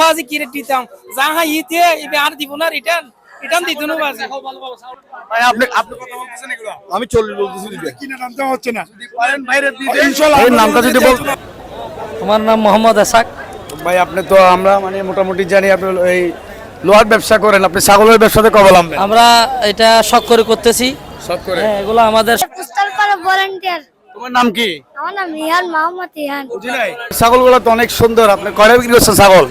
বাজি কি দিতাম। যা হা ইতে এবে আর দিব না রিটার্ন রিটার্ন দিত না বাজি। ভাই আপনি আপনি কথা বলতেছেন এগুলো। আমি চল্লিশ বলতেছি দিবে কিনা দামটা হচ্ছে না। পারেন বাইরে দিয়ে এই নামটা যদি বলতেন তোমার নাম মোহাম্মদ আসাক ভাই আপনি তো আমরা মানে মোটামুটি জানি আপনি এই লোহার ব্যবসা করেন আপনি ছাগলের ব্যবসাতে কবল আনবেন। আমরা এটা শখ করে করতেছি। সব করে? হ্যাঁ এগুলো আমাদের ভলান্টিয়ার তোমার নাম কি? আমার নাম রিহান মোহাম্মদ রিহান। ছাগলগুলো তো অনেক সুন্দর আপনি কয়টা বিক্রি করছেন ছাগল?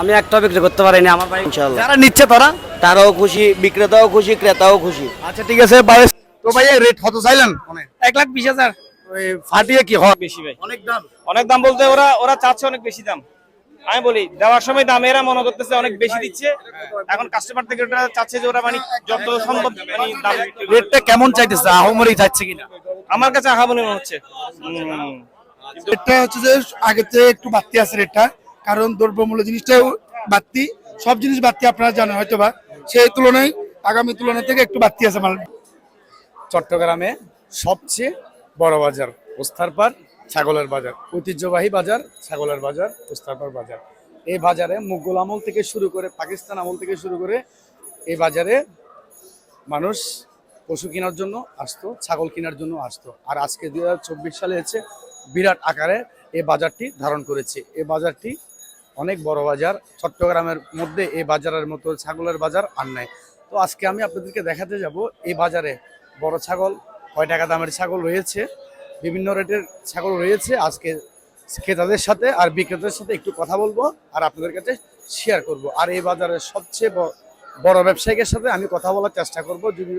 আমি একটা বিক্রি করতে পারিনি আমার ভাই ইনশাল্লাহ যারা নিচ্ছে তারা? তারাও খুশি বিক্রেতাও খুশি ক্রেতাও খুশি। আচ্ছা ঠিক আছে ভাই। তো ভাই রেট কত চাইলেন? অনেক এক লাখ বিশ হাজার। ওই ফাটিয়ে কি হয়? বেশি ভাই। অনেক দাম। অনেক দাম বলতে ওরা ওরা চাচ্ছে অনেক বেশি দাম। আমি বলি দেওয়ার সময় দাম এরা মনে করতেছে অনেক বেশি দিচ্ছে। এখন কাস্টমার থেকে ওটা চাচ্ছে যে ওরা মানে যত সম্ভব মানে দাম রেটটা কেমন চাইতেছে? আহমরি চাইছে কিনা? আমার কাছে আহা মনে হচ্ছে। রেটটা হচ্ছে যে আগের থেকে একটু বাড়তি আছে রেটটা কারণ দ্রব্যমূল্য জিনিসটাও বাড়তি, সব জিনিস বাড়তি আপনারা জানেন হয়তো বা সেই তুলনায় আগামী তুলনা থেকে একটু বাড়তি আছে মাল। চট্টগ্রামে সবচেয়ে বড় বাজার ওস্তারপাড়, ছাগলের বাজার। ঐতিহ্যবাহী বাজার, ছাগলের বাজার, ওস্তারপাড় বাজার। এই বাজারে মুঘল আমল থেকে শুরু করে পাকিস্তান আমল থেকে শুরু করে এই বাজারে মানুষ পশু কেনার জন্য আসতো, ছাগল কেনার জন্য আসতো। আর আজকে দুই হাজার চব্বিশ সালে হচ্ছে বিরাট আকারে এই বাজারটি ধারণ করেছে। এই বাজারটি অনেক বড় বাজার। চট্টগ্রামের মধ্যে এই বাজারের মতো ছাগলের বাজার আর নাই। তো আজকে আমি আপনাদেরকে দেখাতে যাব এই বাজারে বড় ছাগল, কয় টাকা দামের ছাগল রয়েছে, বিভিন্ন রেটের ছাগল রয়েছে। আজকে ক্রেতাদের সাথে আর বিক্রেতাদের সাথে একটু কথা বলব আর আপনাদের কাছে শেয়ার করব। আর এই বাজারের সবচেয়ে বড় ব্যবসায়ীদের সাথে আমি কথা বলার চেষ্টা করব। যদি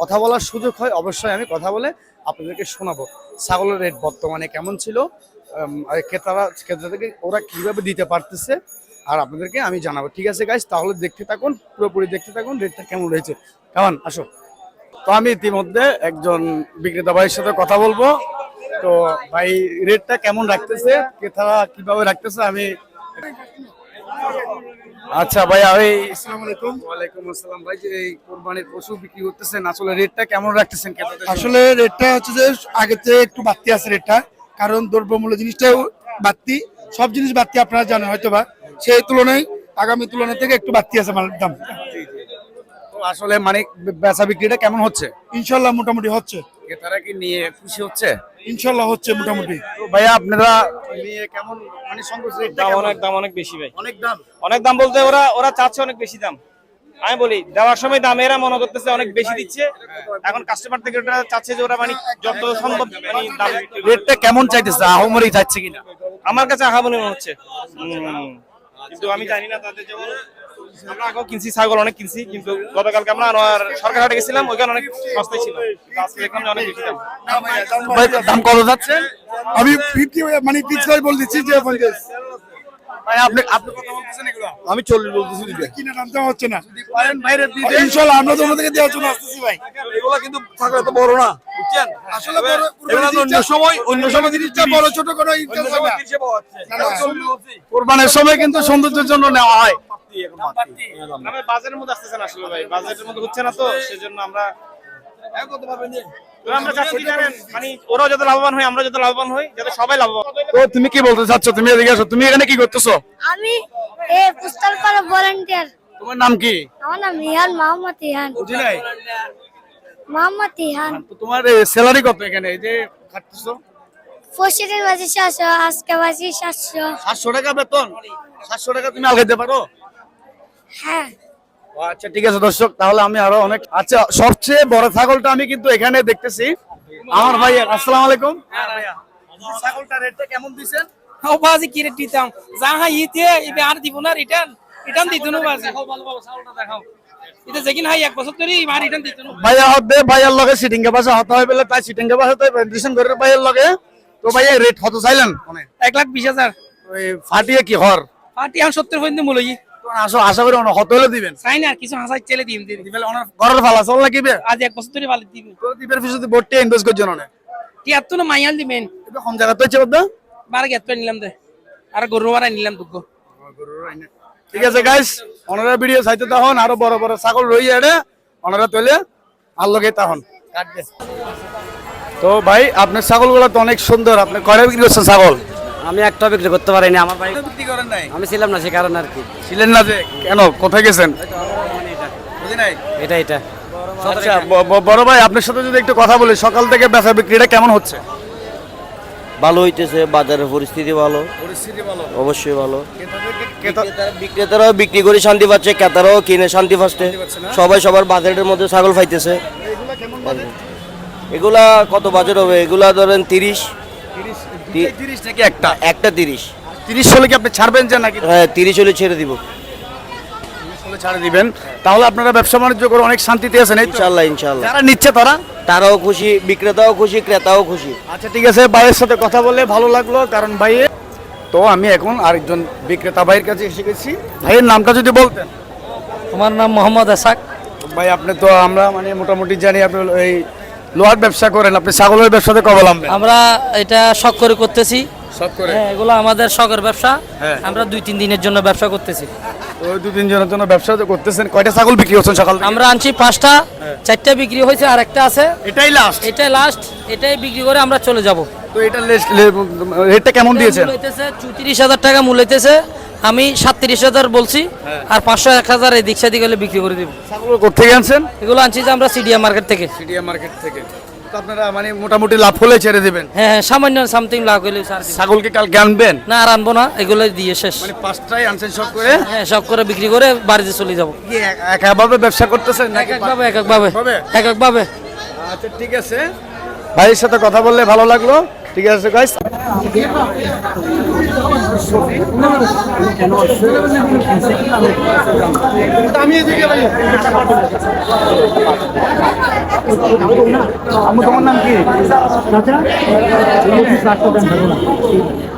কথা বলার সুযোগ হয়, অবশ্যই আমি কথা বলে আপনাদেরকে শোনাবো। ছাগলের রেট বর্তমানে কেমন ছিল? ক্রেতারা ক্রেতাদেরকে ওরা কীভাবে দিতে পারতেছে আর আপনাদেরকে আমি জানাব। ঠিক আছে গাইজ তাহলে দেখতে থাকুন পুরোপুরি দেখতে থাকুন রেটটা কেমন রয়েছে? কেমন আসো। তো আমি ইতিমধ্যে একজন বিক্রেতা ভাইয়ের সাথে কথা বলব। তো ভাই রেটটা কেমন রাখতেছে? ক্রেতারা কীভাবে রাখতেছে? আমি আচ্ছা ভাই আমি আসসালামু আলাইকুম। ওয়ালাইকুম আসসালাম। ভাই যে এই কোরবানির পশু বিক্রি করতেছেন আসলে রেটটা কেমন রাখতেছেন আসলে রেটটা হচ্ছে যে আগের থেকে একটু বাড়তি আছে রেটটা কারণ দ্রব্যমূল্য জিনিসটাও বাড়তি সব জিনিস বাড়তি আপনারা জানেন হয়তো বা সেই তুলনায় আগামী তুলনা থেকে একটু বাড়তি আছে মালের দাম। আসলে মানে বেচা বিক্রিটা কেমন হচ্ছে? ইনশাল্লাহ মোটামুটি হচ্ছে। ক্রেতারা কি নিয়ে খুশি হচ্ছে? ইনশাল্লাহ হচ্ছে মোটামুটি। ভাইয়া আপনারা নিয়ে কেমন মানে সংকোচ রেটটা দাম অনেক দাম অনেক বেশি ভাই। অনেক দাম? অনেক দাম বলতে ওরা ওরা চাচ্ছে অনেক বেশি দাম। আমি বলি দেওয়ার সময় দাম এরা মনে করতেছে অনেক বেশি দিচ্ছে। এখন কাস্টমার থেকে ওটা চাচ্ছে যে ওরা মানে যত সম্ভব মানে দাম রেটটা কেমন চাইতেছে? আহমরি চাইছে কিনা? আমার কাছে আহা মনে হচ্ছে। কিন্তু আমি জানি না তাদের যেমন আমরা আগেও কিনছি ছাগল অনেক কিনছি কিন্তু গতকালকে আমরা সরকার হাটে গেছিলাম ওইখানে অনেক সস্তায় ছিল। কিন্তু আজকে দেখলাম যে অনেক বেশি দাম। দাম কত যাচ্ছে? আমি ফিফটি মানে ভাই বল দিচ্ছি যে পঞ্চাশ ভাই আপনি আপনি কথা বলতেছেন এগুলো। আমি চল্লিশ বলতেছি দিবে। কিনা দামটা হচ্ছে না। পারেন বাইরে দিয়ে দেন। ইনশাল্লাহ আমরা তোমার থেকে দেওয়ার জন্য আসতেছি ভাই। এগুলা কিন্তু থাকলে তো বড় না বুঝছেন? আসলে বড় এগুলা অন্য সময় অন্য সময় জিনিসটা বড় ছোট কোনো ইন্টারেস্ট না। না, না। কোরবানের সময় কিন্তু সৌন্দর্যের জন্য নেওয়া হয়। বাজারের মধ্যে আসতেছে না আসলে ভাই। বাজারের মধ্যে হচ্ছে না তো সেজন্য আমরা ওরাও যাতে লাভবান হয় আমরা যাতে লাভবান হই যাতে সবাই লাভবান তো তুমি কি বলতে চাচ্ছ? তুমি এদিকে আসো। তুমি এখানে কি করতেছো? আমি এ পুস্তল পাড়া ভলান্টিয়ার তোমার নাম কি? আমার নাম রিহান মোহাম্মদ রিহান বুঝি নাই? মোহাম্মদ রিহান তোমার স্যালারি কত এখানে? এই যে খাটতেছো? পঁচিশের বাজে সাতশো আজকে বাজে সাতশো। সাতশো টাকা বেতন? সাতশো টাকা তুমি আগাইতে পারো? হ্যাঁ। আচ্ছা ঠিক আছে দর্শক তাহলে আমি আরও অনেক আচ্ছা সবচেয়ে বড় ছাগলটা আমি কিন্তু এখানে দেখতেছি। আমার ভাই আসসালামু আলাইকুম। ছাগলটা রেটটা কেমন দিছেন? ও বাজি কি রেট দিতাম? যা হা ইতে এবে আর দিব না রিটার্ন রিটার্ন দিত না বাজি। এটা যেদিন হাই এক বছর ধরে এবার রিটার্ন দিত না। ভাইয়া হতে ভাইয়ার লগে হতে হয় বলে তাই তাই রিসেন্ট করে ভাইয়ার লগে। তো ভাইয়া রেট কত চাইলেন? লাখ হাজার। ফাটিয়ে কি হর? পর্যন্ত মূল্য তো আসো আশা করি অনেক হত হলে দিবেন। চাই না কিছু হাসাই চেলে দিম দিন দিবেন। অনেক ঘরের ফালা চল লাগিবে আজ এক বছর ধরে ভালো দিবে। তো দিবের পিছনে ভোটটি ইনভেস্ট করছেন অনেক তিয়াত্তর না মাইয়াল দিবেন। এটা কোন জায়গা তো হচ্ছে বদ্দা বারো গেত নিলাম দে। আর গরু মারা নিলাম দুগ্গ ঠিক আছে গাইস ওনারা ভিডিও চাইতে তখন আরও বড় বড় ছাগল রই এড়ে ওনারা তৈলে তো ভাই আপনার ছাগলগুলো তো অনেক সুন্দর। আপনি কয়টা বিক্রি করছেন ছাগল? আমি একটা বিক্রি করতে পারিনি আমার ভাই বিক্রি করেন নাই? আমি ছিলাম না সে কারণে আর কি। ছিলেন না যে কেন? কোথায় গেছেন? বুঝি নাই? এটা এটা। আচ্ছা বড় ভাই আপনার সাথে যদি একটু কথা বলি সকাল থেকে বেচা বিক্রিটা কেমন হচ্ছে? ভালো হইতেছে বাজারের পরিস্থিতি ভালো। অবশ্যই ভালো। ক্রেতা বিক্রেতারাও বিক্রি করে শান্তি পাচ্ছে ক্রেতারাও কিনে শান্তি পাচ্ছে। সবাই সবার বাজারের মধ্যে ছাগল ফাইতেছে। এগুলা কত বাজার হবে? এগুলা ধরেন তিরিশ তিরিশ থেকে একটা? একটা তিরিশ। তিরিশ হলে কি আপনি ছাড়বেন যে নাকি? হ্যাঁ তিরিশ হলে ছেড়ে দিব। হলে ছাড়ে দিবেন। তাহলে আপনারা ব্যবসা বাণিজ্য করে অনেক শান্তিতে আছেন? ইনশাল্লাহ ইনশাল্লাহ যারা নিচ্ছে তারা? তারাও খুশি বিক্রেতাও খুশি ক্রেতাও খুশি। আচ্ছা ঠিক আছে ভাইয়ের সাথে কথা বলে ভালো লাগল কারণ ভাই তো আমি এখন আরেকজন বিক্রেতা ভাইয়ের কাছে এসে গেছি। ভাইয়ের নামটা যদি বলতেন। আমার নাম মোহাম্মদ এসাক ভাই আপনি তো আমরা মানে মোটামুটি জানি আপনি এই লোহার ব্যবসা করেন আপনি ছাগলের ব্যবসাতে কবলাম আমরা এটা শখ করে করতেছি। সব করে? হ্যাঁ এগুলো আমাদের শখের ব্যবসা। হ্যাঁ। আমরা দুই তিন দিনের জন্য ব্যবসা করতেছি। ওই দু তিন জনের জন্য ব্যবসা করতেছেন। কয়টা ছাগল বিক্রি হচ্ছেন সকাল আমরা আনছি পাঁচটা চারটা বিক্রি হয়েছে আর একটা আছে। এটাই লাস্ট এটাই লাস্ট এটাই বিক্রি করে আমরা চলে যাব। তো এটা রেটটা কেমন দিয়েছেন? চৌত্রিশ হাজার টাকা মূল্য হইতেছে। আমি সাতত্রিশ হাজার বলছি আর পাঁচশো এক হাজার এই দিক সাদিক হলে বিক্রি করে দিব। ছাগল কোথেকে আনছেন? এগুলো আনছি যে আমরা সিডিয়া মার্কেট থেকে। সিডিয়া মার্কেট থেকে। তো আপনারা মানে মোটামুটি লাভ হলে ছেড়ে দিবেন? হ্যাঁ হ্যাঁ সামান্য সামথিং লাভ ছাগলকে কালকে আনবেন? না আর আনব না এগুলো দিয়ে শেষ। মানে পাঁচটাই আনছেন সব করে? হ্যাঁ সব করে বিক্রি করে বাড়িতে চলে যাব। একাভাবে ব্যবসা করতেছেন এক নাকি এক ভাবে এক এক ভাবে। ভাবে? এক এক ভাবে। আচ্ছা ঠিক আছে। ভাইয়ের সাথে কথা বললে ভালো লাগল। ঠিক আছে গাইস আমি এদিকে তোমার নাম কি?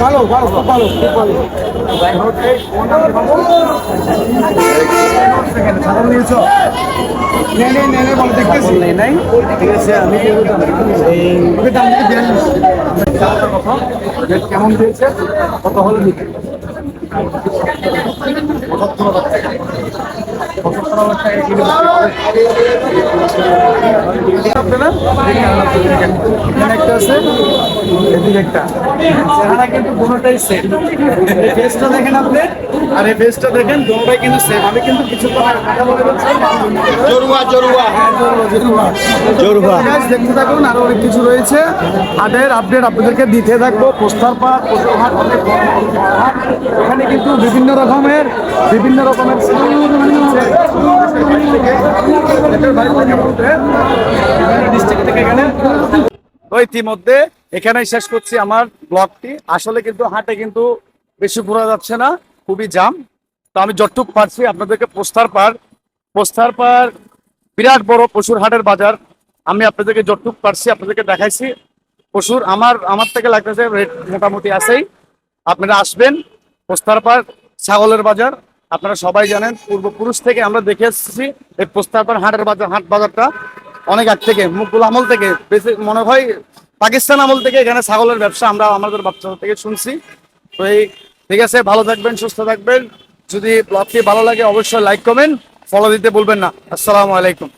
ভালো ভালো খুব ভালো খুব ভালো। কেমন দিয়েছে? কত হলো এখানে একটা আছে এদিকে একটা। চেহারা কিন্তু দুটোটাই সেম ফেসটা দেখেন আপনি আর এই ফেসটা দেখেন কিন্তু সেম আমি কিন্তু কিছু কথা কথা বলে জরুয়া জরুয়া। হ্যাঁ জরুয়া জরুয়া। দেখতে থাকুন আরও অনেক কিছু রয়েছে। হাটের আপডেট আপনাদেরকে দিতে থাকব। পোস্টার পাট হাট। এখানে কিন্তু বিভিন্ন রকমের বিভিন্ন রকমের এখানে ইতিমধ্যে এখানেই শেষ করছি আমার ব্লগটি। আসলে কিন্তু হাটে কিন্তু বেশি ঘোরা যাচ্ছে না, খুবই জাম। তো আমি যতটুক পারছি আপনাদেরকে পোস্টার পার পোস্টার পার বিরাট বড় পশুর হাটের বাজার। আমি আপনাদেরকে যতটুক পারছি আপনাদেরকে দেখাইছি। পশুর আমার আমার থেকে লাগতেছে রেট মোটামুটি আছেই। আপনারা আসবেন, পোস্তার পার ছাগলের বাজার। আপনারা সবাই জানেন, পূর্বপুরুষ থেকে আমরা দেখে এসেছি এই পোস্তার পার হাটের বাজার, হাট বাজারটা। অনেক আগ থেকে, মুকুল আমল থেকে, বেশি মনে হয় পাকিস্তান আমল থেকে এখানে ছাগলের ব্যবসা আমরা আমাদের বাচ্চা থেকে শুনছি। তো এই, ঠিক আছে, ভালো থাকবেন, সুস্থ থাকবেন। যদি ব্লগটি ভালো লাগে, অবশ্যই লাইক কমেন্ট ফলো দিতে বলবেন না। আসসালামু আলাইকুম।